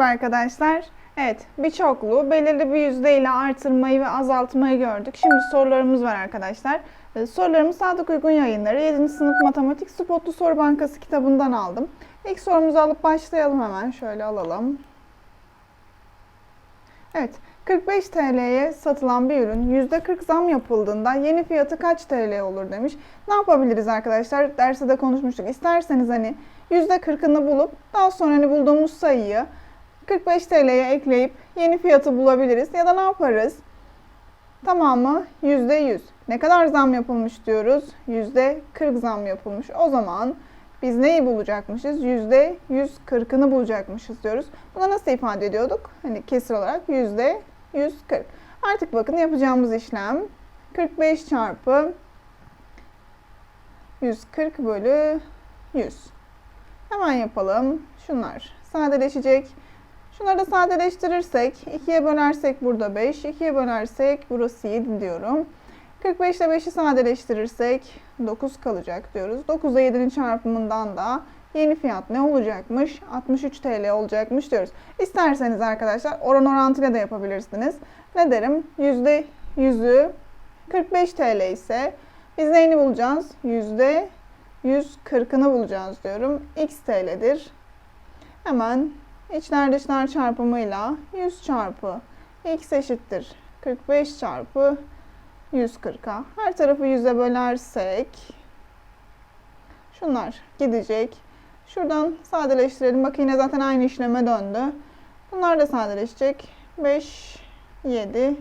Merhaba arkadaşlar. Evet, bir çoklu belirli bir yüzdeyle artırmayı ve azaltmayı gördük. Şimdi sorularımız var arkadaşlar. Ee, Sorularımı Sadık Uygun Yayınları 7. sınıf matematik spotlu soru bankası kitabından aldım. İlk sorumuzu alıp başlayalım hemen. Şöyle alalım. Evet, 45 TL'ye satılan bir ürün %40 zam yapıldığında yeni fiyatı kaç TL olur demiş. Ne yapabiliriz arkadaşlar? Derste de konuşmuştuk. İsterseniz hani %40'ını bulup daha sonra hani bulduğumuz sayıyı 45 TL'ye ekleyip yeni fiyatı bulabiliriz. Ya da ne yaparız? Tamamı %100. Ne kadar zam yapılmış diyoruz? %40 zam yapılmış. O zaman biz neyi bulacakmışız? %140'ını bulacakmışız diyoruz. Buna nasıl ifade ediyorduk? Hani kesir olarak %140. Artık bakın yapacağımız işlem 45 çarpı 140 bölü 100. Hemen yapalım. Şunlar sadeleşecek. Şunları da sadeleştirirsek 2'ye bölersek burada 5, 2'ye bölersek burası 7 diyorum. 45 ile 5'i sadeleştirirsek 9 kalacak diyoruz. 9 ile 7'nin çarpımından da yeni fiyat ne olacakmış? 63 TL olacakmış diyoruz. İsterseniz arkadaşlar oran orantıyla da yapabilirsiniz. Ne derim? %100'ü 45 TL ise biz neyini bulacağız? Yüzde 140'ını bulacağız diyorum. X TL'dir. Hemen içler dışlar çarpımıyla 100 çarpı x eşittir 45 çarpı 140'a. Her tarafı 100'e bölersek şunlar gidecek. Şuradan sadeleştirelim. Bakın yine zaten aynı işleme döndü. Bunlar da sadeleşecek. 5, 7.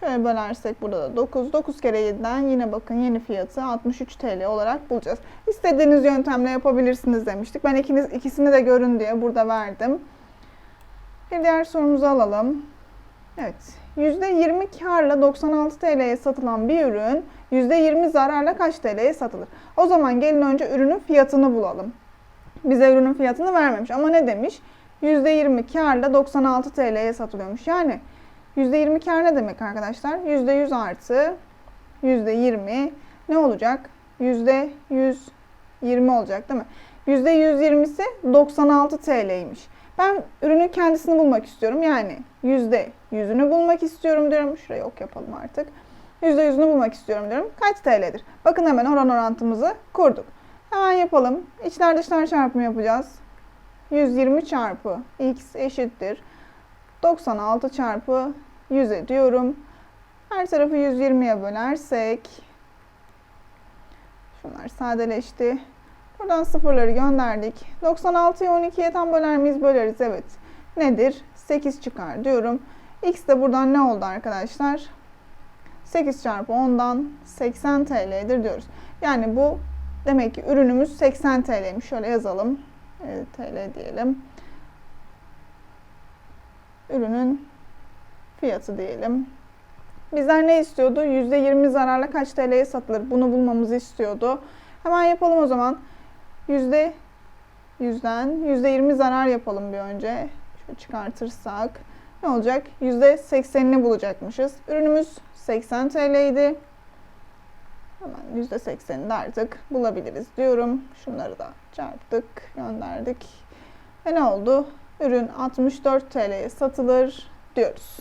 Şöyle bölersek burada da 9. 9 kere 7'den yine bakın yeni fiyatı 63 TL olarak bulacağız. İstediğiniz yöntemle yapabilirsiniz demiştik. Ben ikiniz, ikisini de görün diye burada verdim. Bir diğer sorumuzu alalım. Evet. %20 karla 96 TL'ye satılan bir ürün %20 zararla kaç TL'ye satılır? O zaman gelin önce ürünün fiyatını bulalım. Bize ürünün fiyatını vermemiş ama ne demiş? %20 karla 96 TL'ye satılıyormuş. Yani %20 kar ne demek arkadaşlar? %100 artı %20 ne olacak? %120 olacak değil mi? %120'si 96 TL'ymiş. Ben ürünün kendisini bulmak istiyorum. Yani %100'ünü bulmak istiyorum diyorum. Şuraya ok yapalım artık. %100'ünü bulmak istiyorum diyorum. Kaç TL'dir? Bakın hemen oran orantımızı kurduk. Hemen yapalım. İçler dışlar çarpımı yapacağız. 120 çarpı x eşittir. 96 çarpı 100 ediyorum. Her tarafı 120'ye bölersek şunlar sadeleşti. Buradan sıfırları gönderdik. 96'yı 12'ye tam böler miyiz? Böleriz evet. Nedir? 8 çıkar diyorum. X de buradan ne oldu arkadaşlar? 8 çarpı 10'dan 80 TL'dir diyoruz. Yani bu demek ki ürünümüz 80 TL'ymiş. Şöyle yazalım. TL diyelim ürünün fiyatı diyelim. Bizler ne istiyordu? %20 zararla kaç TL'ye satılır? Bunu bulmamızı istiyordu. Hemen yapalım o zaman. %100'den %20 zarar yapalım bir önce. Şöyle çıkartırsak ne olacak? %80'ini bulacakmışız. Ürünümüz 80 TL'ydi. Hemen %80'ini de artık bulabiliriz diyorum. Şunları da çarptık, gönderdik. Ve ne oldu? Ürün 64 TL'ye satılır diyoruz.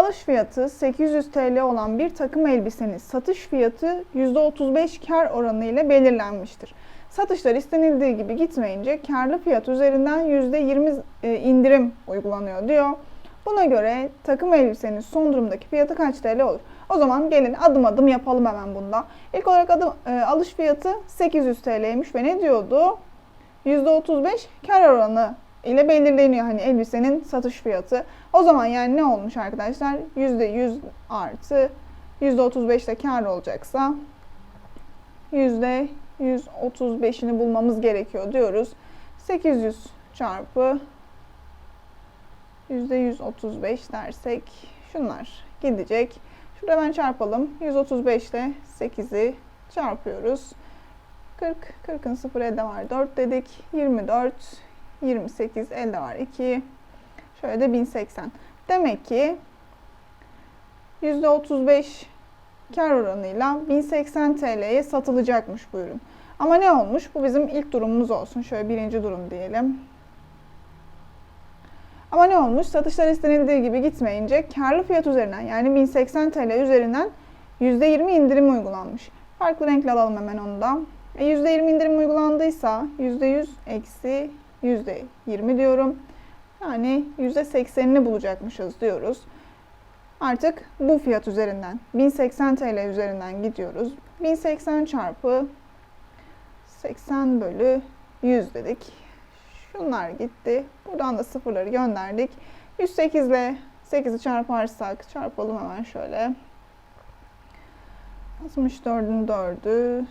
Alış fiyatı 800 TL olan bir takım elbisenin satış fiyatı %35 kar oranı ile belirlenmiştir. Satışlar istenildiği gibi gitmeyince karlı fiyat üzerinden %20 e, indirim uygulanıyor diyor. Buna göre takım elbisenin son durumdaki fiyatı kaç TL olur? O zaman gelin adım adım yapalım hemen bunda. İlk olarak adım, e, alış fiyatı 800 TL'ymiş ve ne diyordu? %35 kar oranı ile belirleniyor hani elbisenin satış fiyatı. O zaman yani ne olmuş arkadaşlar? %100 artı %35 de kar olacaksa %135'ini bulmamız gerekiyor diyoruz. 800 çarpı %135 dersek şunlar gidecek. Şurada ben çarpalım. 135 ile 8'i çarpıyoruz. 40, 40'ın 0 elde var 4 dedik. 24, 28 elde var 2. Şöyle de 1080. Demek ki %35 kar oranıyla 1080 TL'ye satılacakmış bu ürün. Ama ne olmuş? Bu bizim ilk durumumuz olsun. Şöyle birinci durum diyelim. Ama ne olmuş? Satışlar istenildiği gibi gitmeyince karlı fiyat üzerinden yani 1080 TL üzerinden %20 indirim uygulanmış. Farklı renkle alalım hemen onu da. E %20 indirim uygulandıysa %100 eksi %20 diyorum. Yani %80'ini bulacakmışız diyoruz. Artık bu fiyat üzerinden 1080 TL üzerinden gidiyoruz. 1080 çarpı 80 bölü 100 dedik. Şunlar gitti. Buradan da sıfırları gönderdik. 108 ile 8'i çarparsak çarpalım hemen şöyle. 64'ün 4'ü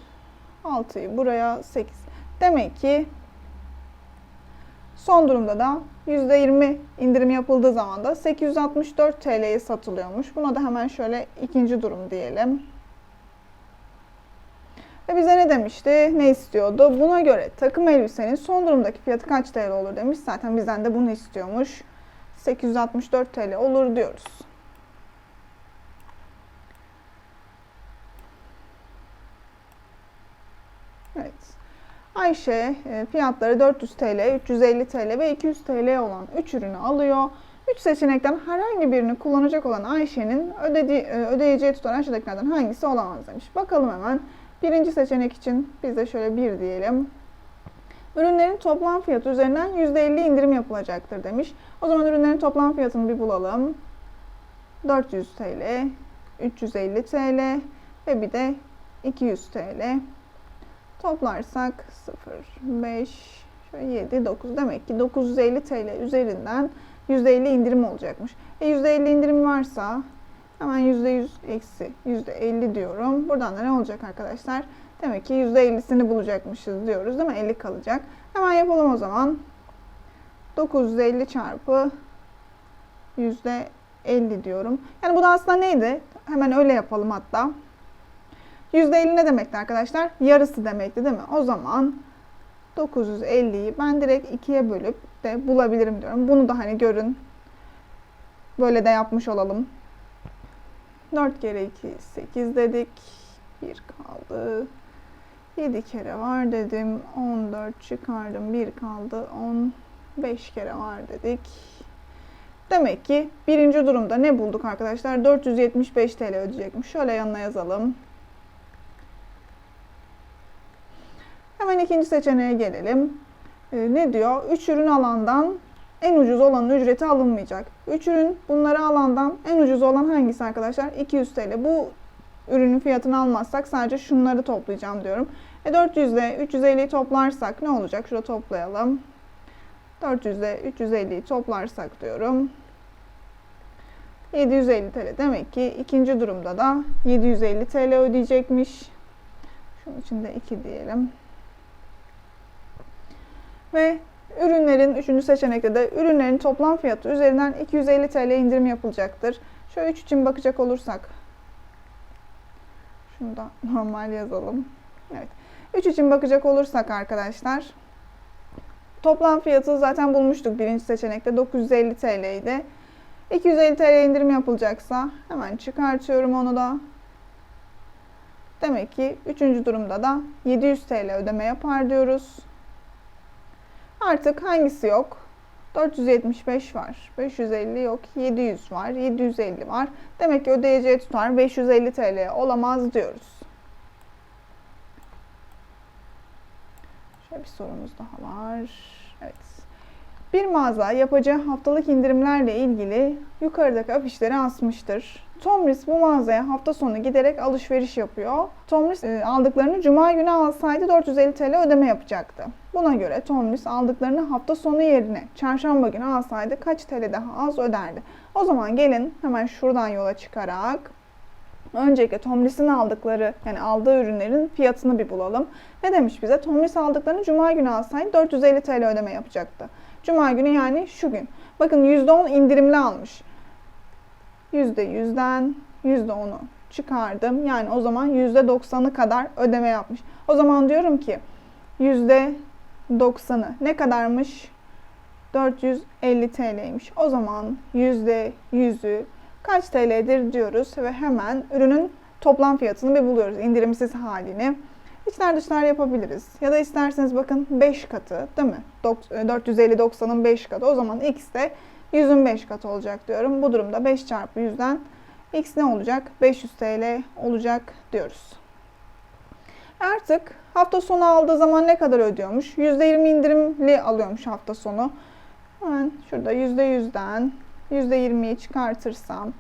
6'yı buraya 8. Demek ki son durumda da %20 indirim yapıldığı zaman da 864 TL'ye satılıyormuş. Buna da hemen şöyle ikinci durum diyelim. Ve bize ne demişti? Ne istiyordu? Buna göre takım elbisenin son durumdaki fiyatı kaç TL olur demiş. Zaten bizden de bunu istiyormuş. 864 TL olur diyoruz. Evet. Ayşe e, fiyatları 400 TL, 350 TL ve 200 TL olan 3 ürünü alıyor. 3 seçenekten herhangi birini kullanacak olan Ayşe'nin ödediği, e, ödeyeceği tutar aşağıdakilerden hangisi olamaz demiş. Bakalım hemen. Birinci seçenek için biz de şöyle bir diyelim. Ürünlerin toplam fiyatı üzerinden %50 indirim yapılacaktır demiş. O zaman ürünlerin toplam fiyatını bir bulalım. 400 TL, 350 TL ve bir de 200 TL. Toplarsak 0, 5, şöyle 7, 9 demek ki 950 TL üzerinden %50 indirim olacakmış. E %50 indirim varsa hemen %100 eksi %50 diyorum. Buradan da ne olacak arkadaşlar? Demek ki %50'sini bulacakmışız diyoruz değil mi? 50 kalacak. Hemen yapalım o zaman. 950 çarpı %50 diyorum. Yani bu da aslında neydi? Hemen öyle yapalım hatta. %50 ne demekti arkadaşlar? Yarısı demekti değil mi? O zaman 950'yi ben direkt ikiye bölüp de bulabilirim diyorum. Bunu da hani görün. Böyle de yapmış olalım. 4 kere 2 8 dedik. 1 kaldı. 7 kere var dedim. 14 çıkardım. 1 kaldı. 15 kere var dedik. Demek ki birinci durumda ne bulduk arkadaşlar? 475 TL ödeyecekmiş. Şöyle yanına yazalım. Hemen ikinci seçeneğe gelelim. Ee, ne diyor? 3 ürün alandan en ucuz olanın ücreti alınmayacak. 3 ürün bunları alandan en ucuz olan hangisi arkadaşlar? 200 TL. Bu ürünün fiyatını almazsak sadece şunları toplayacağım diyorum. E 400 ile 350'yi toplarsak ne olacak? Şurada toplayalım. 400 ile 350'yi toplarsak diyorum. 750 TL. Demek ki ikinci durumda da 750 TL ödeyecekmiş. Şunun için de 2 diyelim. Ve ürünlerin, üçüncü seçenekte de ürünlerin toplam fiyatı üzerinden 250 TL indirim yapılacaktır. Şöyle 3 için bakacak olursak. Şunu da normal yazalım. Evet. 3 için bakacak olursak arkadaşlar. Toplam fiyatı zaten bulmuştuk birinci seçenekte. 950 TL idi. 250 TL indirim yapılacaksa hemen çıkartıyorum onu da. Demek ki üçüncü durumda da 700 TL ödeme yapar diyoruz. Artık hangisi yok? 475 var. 550 yok. 700 var. 750 var. Demek ki ödeyeceği tutar 550 TL olamaz diyoruz. Şöyle bir sorumuz daha var. Evet. Bir mağaza yapacağı haftalık indirimlerle ilgili yukarıdaki afişleri asmıştır. Tomris bu mağazaya hafta sonu giderek alışveriş yapıyor. Tomris e, aldıklarını cuma günü alsaydı 450 TL ödeme yapacaktı. Buna göre Tomris aldıklarını hafta sonu yerine çarşamba günü alsaydı kaç TL daha az öderdi? O zaman gelin hemen şuradan yola çıkarak öncelikle Tomris'in aldıkları yani aldığı ürünlerin fiyatını bir bulalım. Ne demiş bize? Tomris aldıklarını cuma günü alsaydı 450 TL ödeme yapacaktı. Cuma günü yani şu gün. Bakın %10 indirimli almış. %100'den %10'u çıkardım. Yani o zaman %90'ı kadar ödeme yapmış. O zaman diyorum ki %90'ı ne kadarmış? 450 TL'ymiş. O zaman %100'ü kaç TL'dir diyoruz ve hemen ürünün toplam fiyatını bir buluyoruz indirimsiz halini. İçler dışlar yapabiliriz. Ya da isterseniz bakın 5 katı değil mi? Dok- e, 450 90'ın 5 katı. O zaman x de 100'ün 5 katı olacak diyorum. Bu durumda 5 çarpı 100'den x ne olacak? 500 TL olacak diyoruz. Artık hafta sonu aldığı zaman ne kadar ödüyormuş? %20 indirimli alıyormuş hafta sonu. Hemen şurada %100'den %20'yi çıkartırsam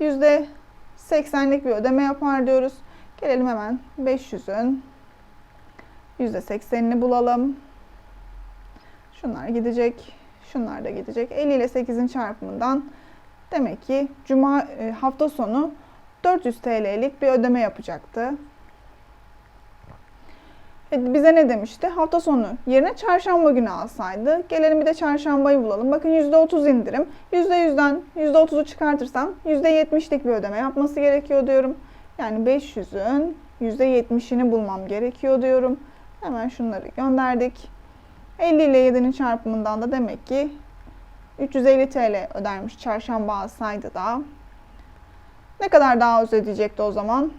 %80'lik bir ödeme yapar diyoruz. Gelelim hemen 500'ün %80'ini bulalım. Şunlar gidecek. Şunlar da gidecek. 50 ile 8'in çarpımından demek ki cuma e, hafta sonu 400 TL'lik bir ödeme yapacaktı. E, bize ne demişti? Hafta sonu yerine çarşamba günü alsaydı. Gelelim bir de çarşambayı bulalım. Bakın %30 indirim. %100'den %30'u çıkartırsam %70'lik bir ödeme yapması gerekiyor diyorum. Yani 500'ün %70'ini bulmam gerekiyor diyorum. Hemen şunları gönderdik. 50 ile 7'nin çarpımından da demek ki 350 TL ödermiş çarşamba alsaydı da. Ne kadar daha ödeyecekti o zaman?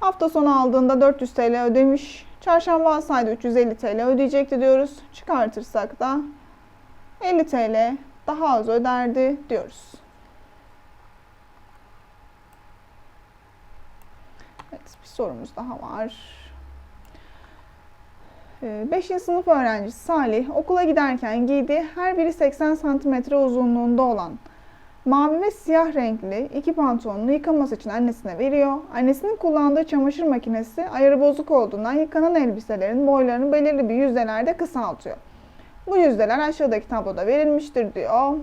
Hafta sonu aldığında 400 TL ödemiş. Çarşamba alsaydı 350 TL ödeyecekti diyoruz. Çıkartırsak da 50 TL daha az öderdi diyoruz. Evet bir sorumuz daha var. 5. sınıf öğrencisi Salih okula giderken giydiği her biri 80 cm uzunluğunda olan mavi ve siyah renkli iki pantolonunu yıkaması için annesine veriyor. Annesinin kullandığı çamaşır makinesi ayarı bozuk olduğundan yıkanan elbiselerin boylarını belirli bir yüzdelerde kısaltıyor. Bu yüzdeler aşağıdaki tabloda verilmiştir diyor.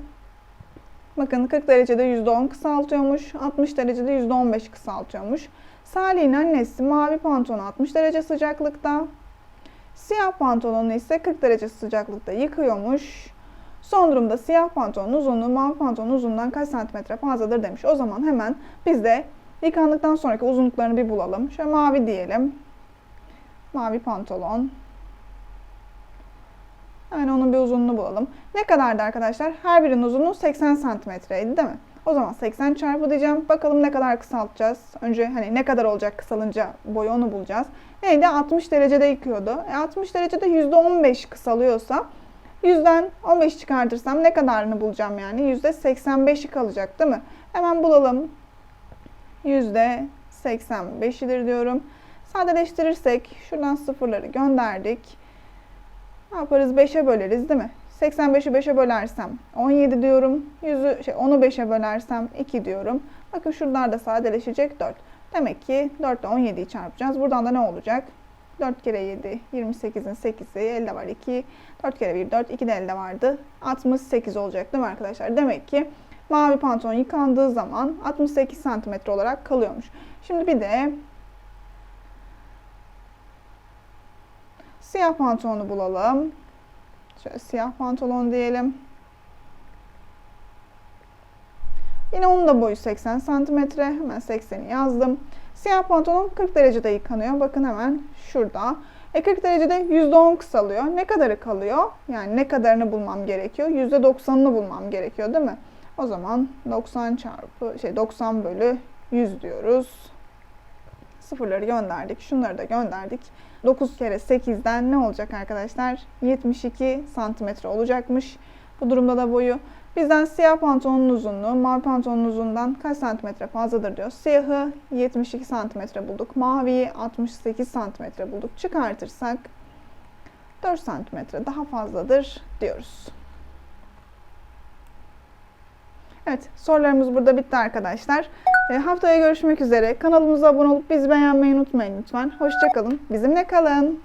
Bakın 40 derecede %10 kısaltıyormuş, 60 derecede %15 kısaltıyormuş. Salih'in annesi mavi pantolonu 60 derece sıcaklıkta, siyah pantolonu ise 40 derece sıcaklıkta yıkıyormuş. Son durumda siyah pantolonun uzunluğu mavi pantolonun uzunluğundan kaç santimetre fazladır demiş. O zaman hemen biz de yıkandıktan sonraki uzunluklarını bir bulalım. Şöyle mavi diyelim. Mavi pantolon. Hemen onun bir uzunluğunu bulalım. Ne kadardı arkadaşlar? Her birinin uzunluğu 80 santimetreydi değil mi? O zaman 80 çarpı diyeceğim. Bakalım ne kadar kısaltacağız. Önce hani ne kadar olacak kısalınca boyu onu bulacağız. Neydi? 60 derecede yıkıyordu. E 60 derecede %15 kısalıyorsa 100'den 15 çıkartırsam ne kadarını bulacağım yani? %85'i kalacak değil mi? Hemen bulalım. %85'idir diyorum. Sadeleştirirsek şuradan sıfırları gönderdik. Ne yaparız? 5'e böleriz değil mi? 85'i 5'e bölersem 17 diyorum. 100'ü şey 10'u 5'e bölersem 2 diyorum. Bakın şuralar da sadeleşecek 4. Demek ki 4 ile 17'yi çarpacağız. Buradan da ne olacak? 4 kere 7, 28'in 8'i, elde var 2. 4 kere 1, 4, 2 de elde vardı. 68 olacak değil mi arkadaşlar? Demek ki mavi pantolon yıkandığı zaman 68 santimetre olarak kalıyormuş. Şimdi bir de siyah pantolonu bulalım. Şöyle siyah pantolon diyelim. Yine onun da boyu 80 santimetre. Hemen 80'i yazdım. Siyah pantolon 40 derecede yıkanıyor. Bakın hemen şurada. E 40 derecede %10 kısalıyor. Ne kadarı kalıyor? Yani ne kadarını bulmam gerekiyor? %90'ını bulmam gerekiyor değil mi? O zaman 90 çarpı şey 90 bölü 100 diyoruz. Sıfırları gönderdik. Şunları da gönderdik. 9 kere 8'den ne olacak arkadaşlar? 72 santimetre olacakmış. Bu durumda da boyu Bizden siyah pantolonun uzunluğu mavi pantolonun uzunluğundan kaç santimetre fazladır diyor. Siyahı 72 santimetre bulduk. Maviyi 68 santimetre bulduk. Çıkartırsak 4 santimetre daha fazladır diyoruz. Evet sorularımız burada bitti arkadaşlar. E, haftaya görüşmek üzere. Kanalımıza abone olup bizi beğenmeyi unutmayın lütfen. Hoşçakalın. Bizimle kalın.